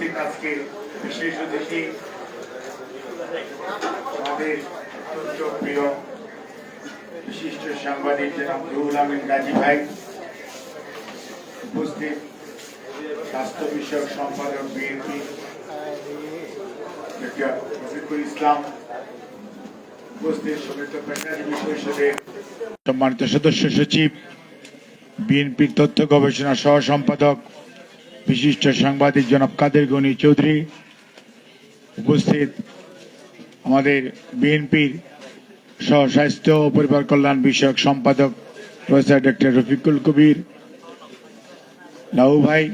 উপস্থিত আজকে বিশেষ অতিথি আমাদের প্রিয় বিশিষ্ট সাংবাদিক জনাব রুহুল আমিন গাজী ভাই। উপস্থিত স্বাস্থ্য বিষয়ক সম্পাদক বিএনপি রফিকুল ইসলাম। সম্মানিত সদস্য সচিব, বিএনপির তথ্য গবেষণা সহ সম্পাদক বিশিষ্ট সাংবাদিক জনাব কাদের গনি চৌধুরী, উপস্থিত আমাদের বিএনপির স্বাস্থ্য ও পরিবার কল্যাণ বিষয়ক সম্পাদক প্রফেসর ডক্টর রফিকুল কবির লাউ ভাই,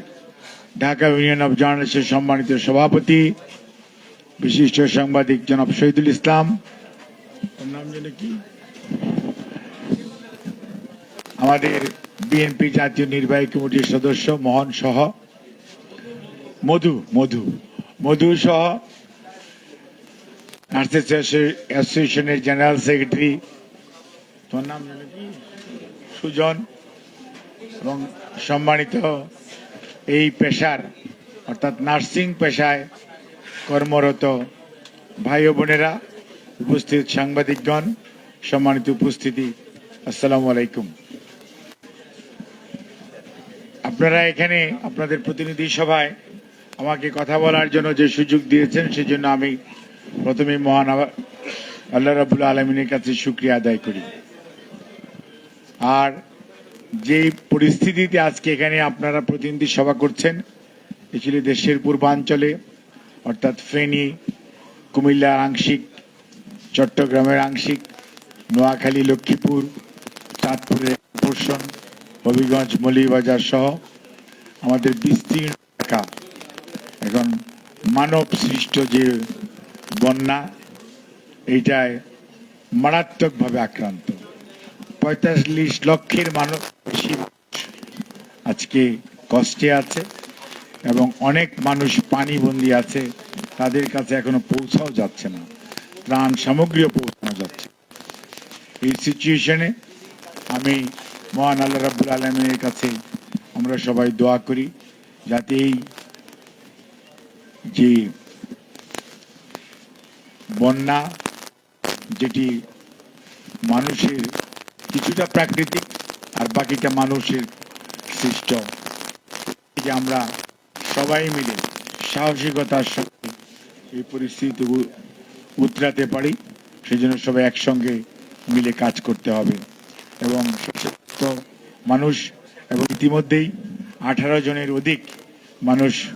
ঢাকা ইউনিয়ন অব জার্নালিস্টের সম্মানিত সভাপতি, বিশিষ্ট সাংবাদিক জনাব শহীদুল ইসলাম নাম যেন কি? আমাদের বিএনপি জাতীয় নির্বাহী কমিটির সদস্য মোহন সহ মধু মধু। মধু সহ নার্সেস অ্যাসোসিয়েশনের জেনারেল সেক্রেটারি। তোমার নাম সুজন। এবং সম্মানিত এই পেশার, অর্থাৎ নার্সিং পেশায় কর্মরত ভাই বোনেরা, উপস্থিত সাংবাদিকগণ, সম্মানিত উপস্থিতি, আসসালামু আলাইকুম। আপনারা এখানে, আপনাদের প্রতিনিধি সভায় আমাকে কথা বলার জন্য যে সুযোগ দিয়েছেন, সেজন্য আমি প্রথমে মহান আল্লাহ রাবুল আলমিনের কাছে শুক্রিয়া আদায় করি। আর যে পরিস্থিতিতে আজকে এখানে আপনারা প্রতিনিধি সভা করছেন এগুলি দেশের পূর্বাঞ্চলে, অর্থাৎ ফেনী, কুমিল্লার আংশিক, চট্টগ্রামের আংশিক, নোয়াখালী, লক্ষ্মীপুর, চাঁদপুরের পোষণ হবিগঞ্জ মলিবাজার সহ আমাদের বিস্তীর্ণ এলাকা। এখন মানব সৃষ্ট যে বন্যা এইটায় মারাত্মকভাবে আক্রান্ত। পঁয়তাল্লিশ লক্ষের মানুষ বেশি আজকে কষ্টে আছে এবং অনেক মানুষ পানিবন্দী আছে, তাদের কাছে এখনও পৌঁছাও যাচ্ছে না, ত্রাণ সামগ্রীও পৌঁছানো যাচ্ছে। এই সিচুয়েশনে আমি মহান আল্লাহ রাব্বুল আলমের কাছে আমরা সবাই দোয়া করি, যাতে এই যে বন্যা, যেটি মানুষের কিছুটা প্রাকৃতিক আর বাকিটা মানুষের সৃষ্ট। যে আমরা সবাই মিলে সাহসিকতার সাথে এই পরিস্থিতি উতরাতে পারি সেই জন্য সবাই একসঙ্গে মিলে কাজ করতে হবে। এবং মানুষ এবং ইতিমধ্যেই আঠারো জনের অধিক মানুষ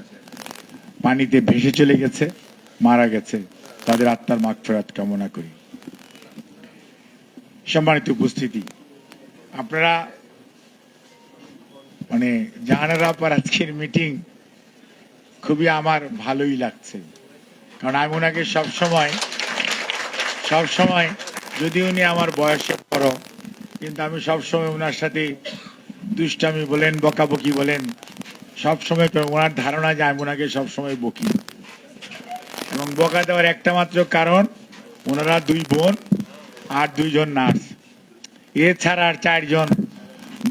পানিতে ভেসে চলে গেছে, মারা গেছে। তাদের আত্মার মাগফেরাত কামনা করি। সম্মানিত উপস্থিতি, আপনারা মানে জাহানারা পর আজকের মিটিং খুবই আমার ভালোই লাগছে। কারণ আমি ওনাকে সবসময় সবসময় যদি উনি আমার বয়সে বড়, কিন্তু আমি সবসময় ওনার সাথে দুষ্টামি বলেন, বকাবকি বলেন সব সময় ওনার ধারণা যে আমি ওনাকে সবসময় বকি। এবং বকা দেওয়ার একটা মাত্র কারণ, ওনারা দুই বোন আর দুইজন নার্স। এছাড়া আর চারজন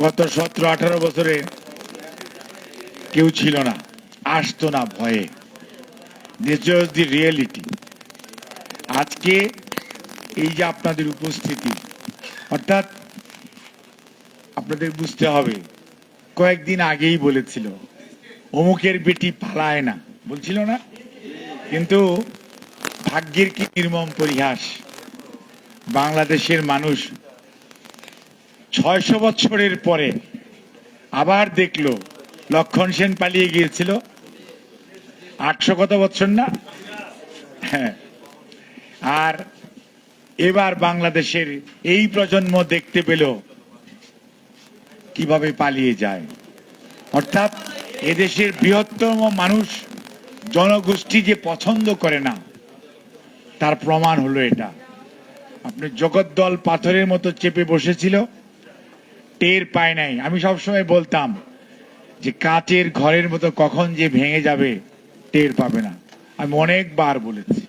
গত সতেরো, আঠারো বছরে কেউ ছিল না, আসতো না ভয়ে। দিস ওয়াজ দি রিয়েলিটি আজকে এই যে আপনাদের উপস্থিতি, অর্থাৎ আপনাদের বুঝতে হবে, কয়েকদিন আগেই বলেছিল অমুকের বেটি পালায় না। বলছিল না? কিন্তু ভাগ্যের কি নির্মম পরিহাস। বাংলাদেশের মানুষ ছয়শো বছরের পরে আবার দেখল, লক্ষণ সেন পালিয়ে গিয়েছিল। আটশো কত বছর না? হ্যাঁ। আর এবার বাংলাদেশের এই প্রজন্ম দেখতে পেল, কীভাবে পালিয়ে যায়। অর্থাৎ এদেশের বৃহত্তম মানুষ জনগোষ্ঠী যে পছন্দ করে না, তার প্রমাণ হলো এটা। আপনি জগদ্দল পাথরের মতো চেপে বসেছিল, টের পায় নাই। আমি সবসময় বলতাম যে কাচের ঘরের মতো কখন যে ভেঙে যাবে, টের পাবে না। আমি অনেকবার বলেছি।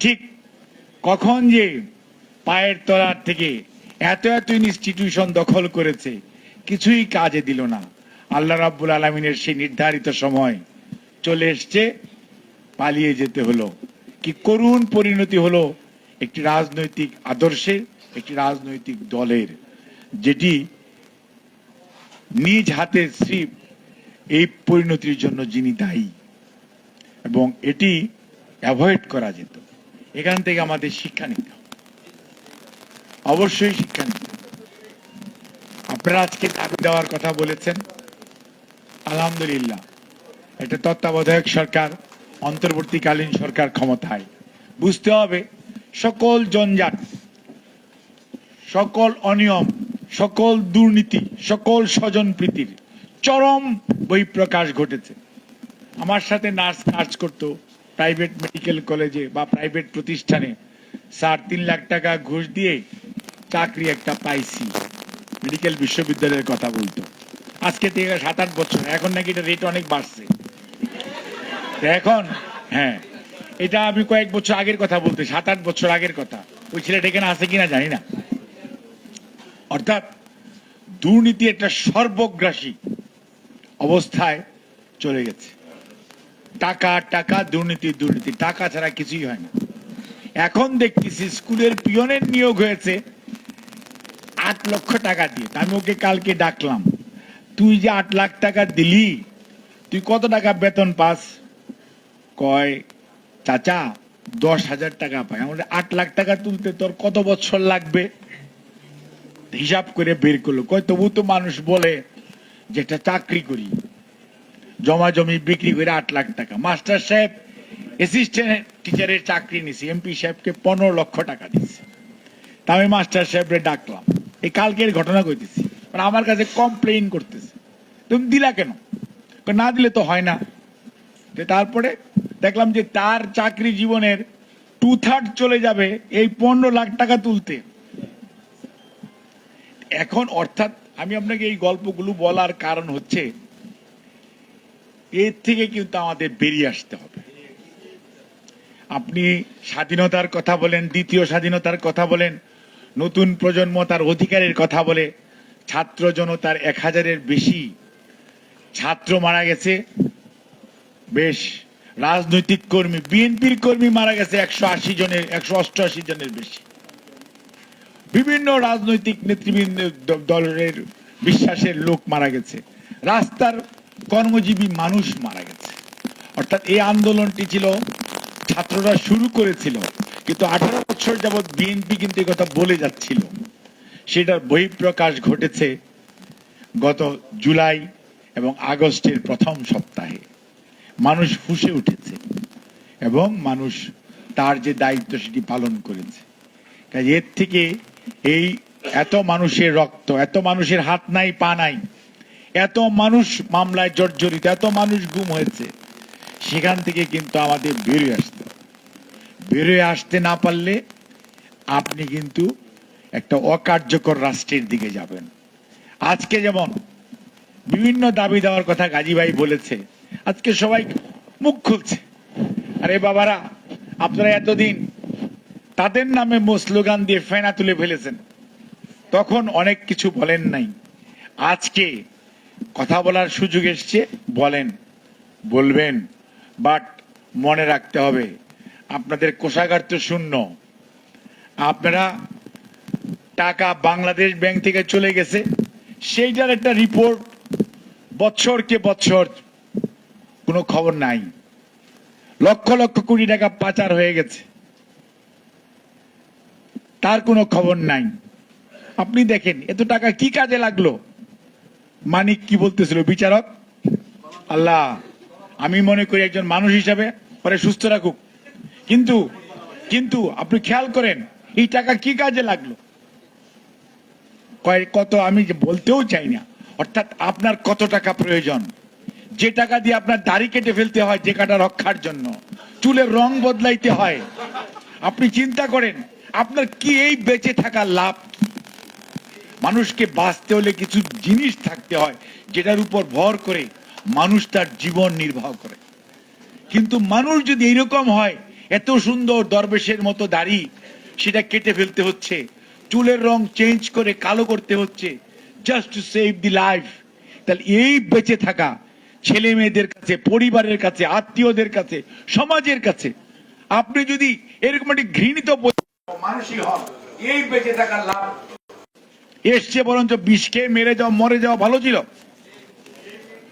ঠিক কখন যে পায়ের তলার থেকে এত এত ইনস্টিটিউশন দখল করেছে, কিছুই কাজে দিল না। আল্লাহ রাব্বুল আলমিনের সেই নির্ধারিত সময় চলে এসছে, পালিয়ে যেতে হলো। কি করুণ পরিণতি হলো একটি রাজনৈতিক আদর্শের একটি রাজনৈতিক দলের, যেটি নিজ হাতে শ্রী এই পরিণতির জন্য যিনি দায়ী। এবং এটি অ্যাভয়েড করা যেত। এখান থেকে আমাদের শিক্ষা নিতে অবশ্যই শিক্ষা নিতে। আপনারা আজকে দাবি দেওয়ার কথা বলেছেন। আলহামদুলিল্লাহ একটা তত্ত্বাবধায়ক সরকার, অন্তর্বর্তীকালীন সরকার ক্ষমতায়। বুঝতে হবে, সকল জঞ্জাট, সকল অনিয়ম, সকল দুর্নীতি, সকল স্বজনপ্রীতির চরম বহিঃপ্রকাশ ঘটেছে। আমার সাথে নার্স কাজ করত, প্রাইভেট মেডিকেল কলেজে বা প্রাইভেট প্রতিষ্ঠানে। স্যার, তিন লাখ টাকা ঘুষ দিয়ে চাকরি একটা পাইছি। মেডিকেল বিশ্ববিদ্যালয়ের কথা বলতো। আজকে থেকে সাত আট বছর, এখন নাকি এটা রেট অনেক বাড়ছে। এখন হ্যাঁ এটা আমি কয়েক বছর আগের কথা বলতে, সাত আট বছর আগের কথা। ওই ছেলেটা এখানে আছে কিনা জানি না। অর্থাৎ দুর্নীতি একটা সর্বগ্রাসী অবস্থায় চলে গেছে। টাকা টাকা, দুর্নীতি দুর্নীতি, টাকা ছাড়া কিছুই হয় না। এখন দেখতেছি স্কুলের পিয়নের নিয়োগ হয়েছে আট লক্ষ টাকা দিয়ে। আমি ওকে কালকে ডাকলাম। তুই যে আট লাখ টাকা দিলি, তুই কত টাকা বেতন পাস? কয়, চাচা, দশ হাজার টাকা পাই। আমাদের আট লাখ টাকা তুলতে তোর কত বছর লাগবে? হিসাব করে বের করল। কয়, তবু তো মানুষ বলে যে একটা চাকরি করি। জমা জমি বিক্রি করে আট লাখ টাকা। মাস্টার সাহেব অ্যাসিস্ট্যান্ট টিচারের চাকরি নিছি। এমপি সাহেবকে পনেরো লক্ষ টাকা দিচ্ছি তা আমি মাস্টার সাহেবরে ডাকলাম। এই কালকের ঘটনা কইতেছি। মানে আমার কাছে কমপ্লেইন করতেছে। তুমি দিলা কেন? না দিলে তো হয় না। তারপরে দেখলাম যে তার চাকরি জীবনের টু থার্ড চলে যাবে এই পনেরো লাখ টাকা তুলতে। এখন অর্থাৎ আমি আপনাকে এই গল্পগুলো বলার কারণ হচ্ছে, এর থেকে কিন্তু আমাদের বেরিয়ে আসতে হবে। আপনি স্বাধীনতার কথা বলেন, দ্বিতীয় স্বাধীনতার কথা বলেন, নতুন প্রজন্ম তার অধিকারের কথা বলে, ছাত্র জনতার এক হাজারের বেশি ছাত্র মারা গেছে। বেশ, রাজনৈতিক কর্মী, বিএনপির কর্মী মারা গেছে একশো আশি জনের, একশো অষ্টআশি জনের বেশি। বিভিন্ন রাজনৈতিক নেতৃবৃন্দ দলের বিশ্বাসের লোক মারা গেছে। রাস্তার কর্মজীবী মানুষ মারা গেছে। অর্থাৎ এই আন্দোলনটি ছিল, ছাত্ররা শুরু করেছিল, কিন্তু আঠারো বছর যাবৎ বিএনপি কিন্তু কথা বলে যাচ্ছিল। সেটার বহিঃপ্রকাশ ঘটেছে গত জুলাই এবং আগস্টের প্রথম সপ্তাহে মানুষ ফুসে উঠেছে এবং মানুষ তার যে দায়িত্ব সেটি পালন করেছে। এর থেকে এই এত মানুষের রক্ত, এত মানুষের হাত নাই, পা নাই, এত মানুষ মামলায় জর্জরিত, এত মানুষ গুম হয়েছে, সেখান থেকে কিন্তু আমাদের বেরিয়ে আসতে বেরোয় আসতে না পারলে আপনি কিন্তু একটা অকার্যকর রাষ্ট্রের দিকে যাবেন। আজকে যেমন বিভিন্ন দাবি দেওয়ার কথা গাজী ভাই বলেছে। আজকে সবাই মুখ খুলছে। আরে বাবারা, আপনারা এতদিন তাদের নামে স্লোগান দিয়ে ফেনা তুলে ফেলেছেন। তখন অনেক কিছু বলেন নাই। আজকে কথা বলার সুযোগ এসছে, বলেন, বলবেন, বাট মনে রাখতে হবে, আপনাদের কোষাগার তো শূন্য। আপনারা টাকা বাংলাদেশ ব্যাংক থেকে চলে গেছে, সেইটার একটা রিপোর্ট বছরকে বছর কোনো খবর নাই। লক্ষ লক্ষ কোটি টাকা পাচার হয়ে গেছে। তার কোনো খবর নাই। আপনি দেখেন, এত টাকা কি কাজে লাগল? মানিক কি বলতেছিল, বিচারক? আল্লাহ, আমি মনে করি একজন মানুষ হিসাবে পরে সুস্থ রাখুক। কিন্তু কিন্তু আপনি খেয়াল করেন, এই টাকা কি কাজে লাগল? কত আমি বলতেও চাই না। অর্থাৎ আপনার কত টাকা প্রয়োজন? যে টাকা দিয়ে আপনার দাড়ি কেটে ফেলতে হয়, যে কাটা রক্ষার জন্য। চুলের রং বদলাইতে হয়। আপনি চিন্তা করেন, আপনার কি এই বেঁচে থাকা লাভ? মানুষকে বাঁচতে হলে কিছু জিনিস থাকতে হয়, যেটার উপর ভর করে মানুষ তার জীবন নির্বাহ করে। কিন্তু মানুষ যদি এইরকম হয়, এত সুন্দর দরবেশের মতো দাড়ি, সেটা কেটে ফেলতে হচ্ছে, চুলের রং চেঞ্জ করে কালো করতে হচ্ছে just to save the life তাহলে এই বেঁচে থাকা ছেলে মেয়েদের কাছে পরিবারের কাছে আত্মীয়দের কাছে সমাজের কাছে আপনি যদি এরকম একটি ঘৃণিত মানুষই হন এই বেঁচে থাকার লাভ। এসছে বরঞ্চ বিষ খেয়ে মেরে যাওয়া মরে যাওয়া ভালো ছিল।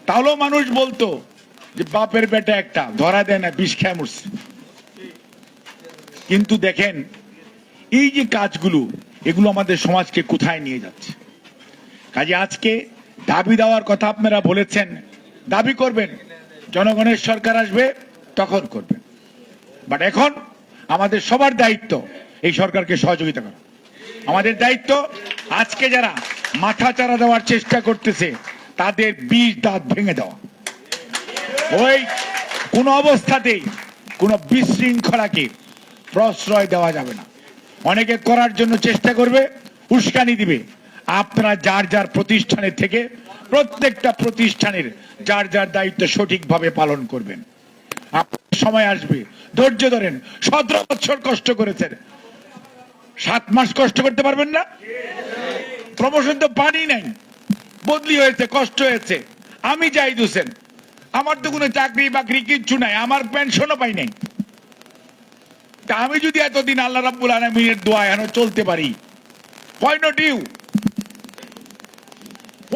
তাহলেও মানুষ বলতো যে বাপের বেটা একটা ধরা দেয় না বিষ খেয়ে মরছে। কিন্তু দেখেন এই যে কাজগুলো এগুলো আমাদের সমাজকে কোথায় নিয়ে যাচ্ছে? কাজে আজকে দাবি দেওয়ার কথা আপনারা বলেছেন। দাবি করবেন। জনগণের সরকার আসবে, তখন করবেন। বাট এখন আমাদের সবার দায়িত্ব এই সরকারকে সহযোগিতা করা। আমাদের দায়িত্ব আজকে যারা মাথা চারা দেওয়ার চেষ্টা করতেছে, তাদের বিষ দাঁত ভেঙে দেওয়া। ওই কোন অবস্থাতেই, কোন বিশৃঙ্খলাকে প্রশ্রয় দেওয়া যাবে না। অনেকে করার জন্য চেষ্টা করবে, উস্কানি দিবে। আপনারা যার যার প্রতিষ্ঠানের থেকে প্রত্যেকটা প্রতিষ্ঠানের যার যার দায়িত্ব সঠিকভাবে পালন করবেন। সময় আসবে। ধৈর্য ধরেন, সতেরো বছর কষ্ট করেছেন। সাত মাস কষ্ট করতে পারবেন না? প্রমোশন তো পানি নাই। বদলি হয়েছে, কষ্ট হয়েছে। আমি যাই হোসেন। আমার তো কোনো চাকরি বাকরি কিচ্ছু নাই, আমার পেনশনও পাই নাই। তা আমি যদি এতদিন আল্লাহ রাব্বুল আলমিনের দোয়া এখন চলতে পারি, why not you?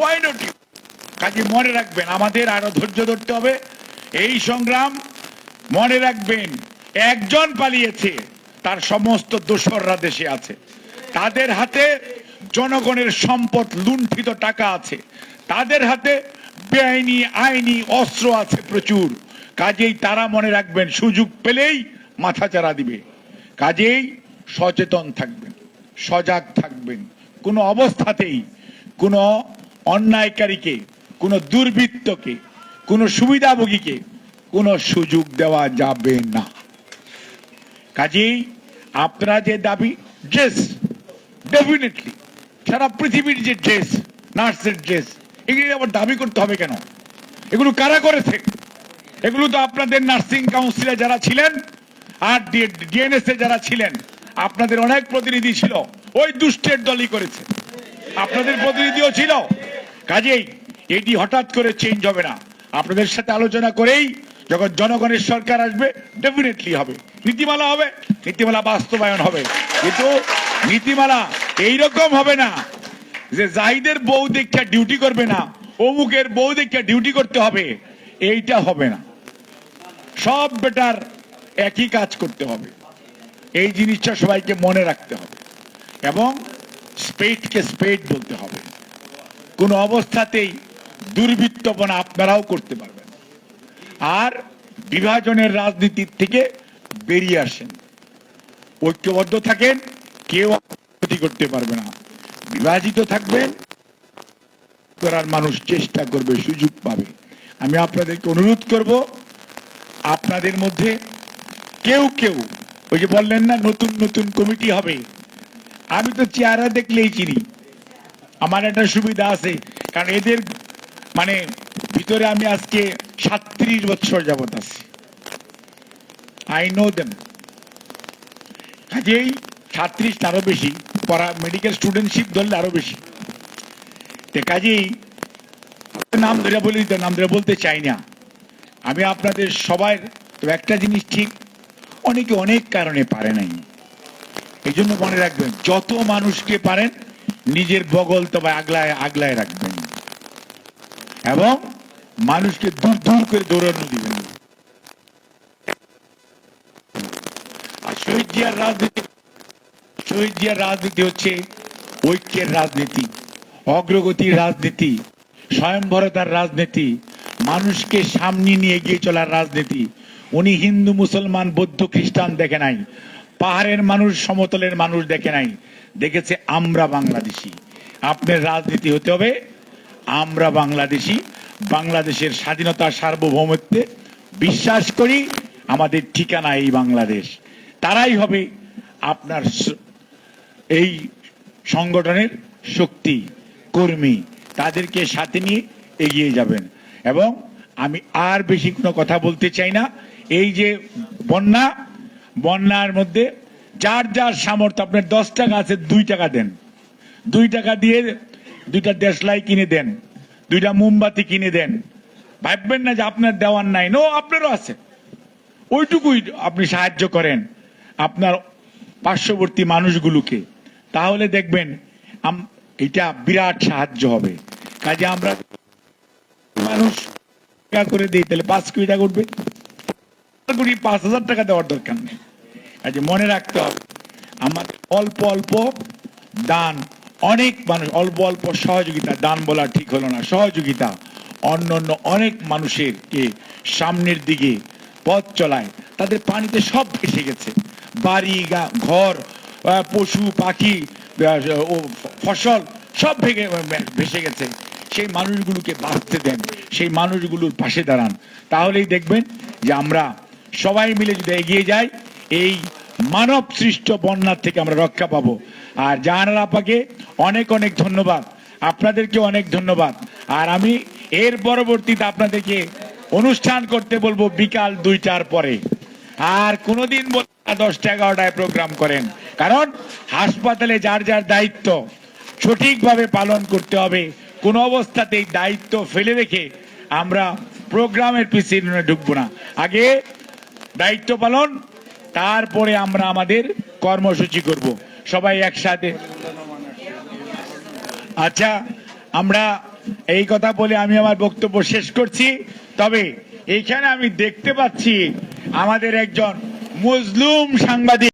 You কাজে মনে রাখবেন, আমাদের আরও ধৈর্য ধরতে হবে। এই সংগ্রাম, মনে রাখবেন, একজন পালিয়েছে, তার সমস্ত দোসররা দেশে আছে। তাদের হাতে জনগণের সম্পদ, লুণ্ঠিত টাকা আছে। তাদের হাতে বেআইনি, আইনি অস্ত্র আছে প্রচুর। কাজেই তারা মনে রাখবেন, সুযোগ পেলেই মাথা চারা দিবে। কাজেই সচেতন থাকবেন, সজাগ থাকবেন। কোনো অবস্থাতেই কোনো অন্যায়কারীকে, কোনো দুর্বৃত্তকে, কোনো সুবিধাভোগীকে কোনো সুযোগ দেওয়া যাবে না। কাজেই আপনারা যে দাবি, ড্রেস ডেফিনেটলি সারা পৃথিবীর যে ড্রেস, নার্সের ড্রেস, এগুলি আবার দাবি করতে হবে কেন? এগুলো কারা করেছে? এগুলো তো আপনাদের নার্সিং কাউন্সিলে যারা ছিলেন আর ডিএনএস এ যারা ছিলেন, আপনাদের অনেক প্রতিনিধি ছিল, ওই দুষ্টের দলই করেছে। আপনাদের প্রতিনিধিও ছিল কাজেই এটি হঠাৎ করে চেঞ্জ হবে না। আপনাদের সাথে আলোচনা করেই যখন জনগণের সরকার আসবে ডেফিনেটলি হবে। নীতিমালা হবে, নীতিমালা বাস্তবায়ন হবে। কিন্তু নীতিমালা এইরকম হবে না যে জাহিদের বউ দেখা ডিউটি করবে না, অমুকের বউ দেখা ডিউটি করতে হবে। এইটা হবে না। সব বেটার একই কাজ করতে হবে। এই জিনিসটা সবাইকে মনে রাখতে হবে। এবং স্পেডকে স্পেড বলতে হবে। কোনো অবস্থাতেই দুর্বৃত্তপনা আপনারাও করতে পারবেন আর বিভাজনের রাজনীতির থেকে বেরিয়ে আসেন। ঐক্যবদ্ধ থাকেন, কেউ ক্ষতি করতে পারবে না। বিভাজিত থাকবেন, করার মানুষ চেষ্টা করবে, সুযোগ পাবে। আমি আপনাদেরকে অনুরোধ করব, আপনাদের মধ্যে কেউ কেউ, ওই যে বললেন না, নতুন নতুন কমিটি হবে। আমি তো চেহারা দেখলেই চিনি। আমার একটা সুবিধা আছে, কারণ এদের মানে ভিতরে আমি আজকে সাত্রিশ বছর যাবত আছি। আই নো দেম কাজেই সাত্রিশ আরও বেশি, পড়া মেডিকেল স্টুডেন্টশিপ ধরলে আরও বেশি। কাজেই, নাম ধরে বলি, তো নাম ধরে বলতে চাই না। আমি আপনাদের সবার তো একটা জিনিস ঠিক, অনেকে অনেক কারণে পারে নাই। এই জন্য মনে রাখবেন, যত মানুষকে পারেন নিজের বগল তবে আগলায় আগলায় রাখবেন। এবং মানুষকে দূর দূর করে দৌড়ানো দিবেন। রাজনীতি রাজনীতি হচ্ছে ঐক্যের রাজনীতি, অগ্রগতির রাজনীতি স্বয়ংভরতার রাজনীতি, মানুষকে সামনে নিয়ে এগিয়ে চলার রাজনীতি। উনি হিন্দু, মুসলমান, বৌদ্ধ, খ্রিস্টান দেখে নাই। পাহাড়ের মানুষ, সমতলের মানুষ দেখে নাই। দেখেছে আমরা বাংলাদেশি। আপনার রাজনীতি হতে হবে, আমরা বাংলাদেশি। বাংলাদেশের স্বাধীনতা সার্বভৌমত্বে বিশ্বাস করি, আমাদের ঠিকানা এই বাংলাদেশ। তারাই হবে আপনার এই সংগঠনের শক্তি, কর্মী। তাদেরকে সাথে নিয়ে এগিয়ে যাবেন। এবং আমি আর বেশি কোনো কথা বলতে চাই না। এই যে বন্যা, বন্যার মধ্যে যার যার সামর্থ্য, আপনার দশ টাকা আছে, দুই টাকা দেন। দুই টাকা দিয়ে দুইটা দেশলাই কিনে দেন, দুইটা মোমবাতি কিনে দেন। ভাববেন না যে আপনার দেওয়ার নাই, নো, আপনারও আছে। ওইটুকুই আপনি সাহায্য করেন আপনার পার্শ্ববর্তী মানুষগুলোকে। তাহলে দেখবেন এটা বিরাট সাহায্য হবে। কাজে আমরা মানুষ করে দিই, তাহলে পাঁচ কোটি টাকা উঠবে। পাঁচ হাজার টাকা দেওয়ার দরকার নেই। কাজে মনে রাখতে হবে আমাদের অল্প অল্প দান, অনেক মানুষ, অল্প অল্প সহযোগিতা, দান বলা ঠিক হলো না, সহযোগিতা, অন্য অন্য অনেক মানুষের কে সামনের দিকে পথ চলায়, তাদের পানিতে সব ভেসে গেছে, বাড়ি ঘর পশু, পাখি ও ফসল সব ভেঙে ভেসে গেছে, সেই মানুষগুলোকে বাঁচতে দেন, সেই মানুষগুলোর পাশে দাঁড়ান, তাহলেই দেখবেন যে আমরা সবাই মিলে যদি এগিয়ে যাই, এই মানব সৃষ্ট বন্যার থেকে আমরা রক্ষা পাবো। আর জাহানার আপাকে অনেক অনেক ধন্যবাদ। আপনাদেরকে অনেক ধন্যবাদ। আর আমি এর পরবর্তীতে আপনাদেরকে অনুষ্ঠান করতে বলব বিকাল দুইটার পরে। আর কোনোদিন দশটা এগারোটায় প্রোগ্রাম করেন। কারণ হাসপাতালে যার যার দায়িত্ব সঠিকভাবে পালন করতে হবে, কোন অবস্থাতেই দায়িত্ব ফেলে রেখে আমরা প্রোগ্রামের পিছিয়ে ঢুকবো না। আগে দায়িত্ব পালন তারপরে আমরা আমাদের কর্মসূচি করব। সবাই একসাথে। আচ্ছা আমরা এই কথা বলে আমি আমার বক্তব্য শেষ করছি। তবে এখানে আমি দেখতে পাচ্ছি আমাদের একজন মুসলুম সাংবাদিক।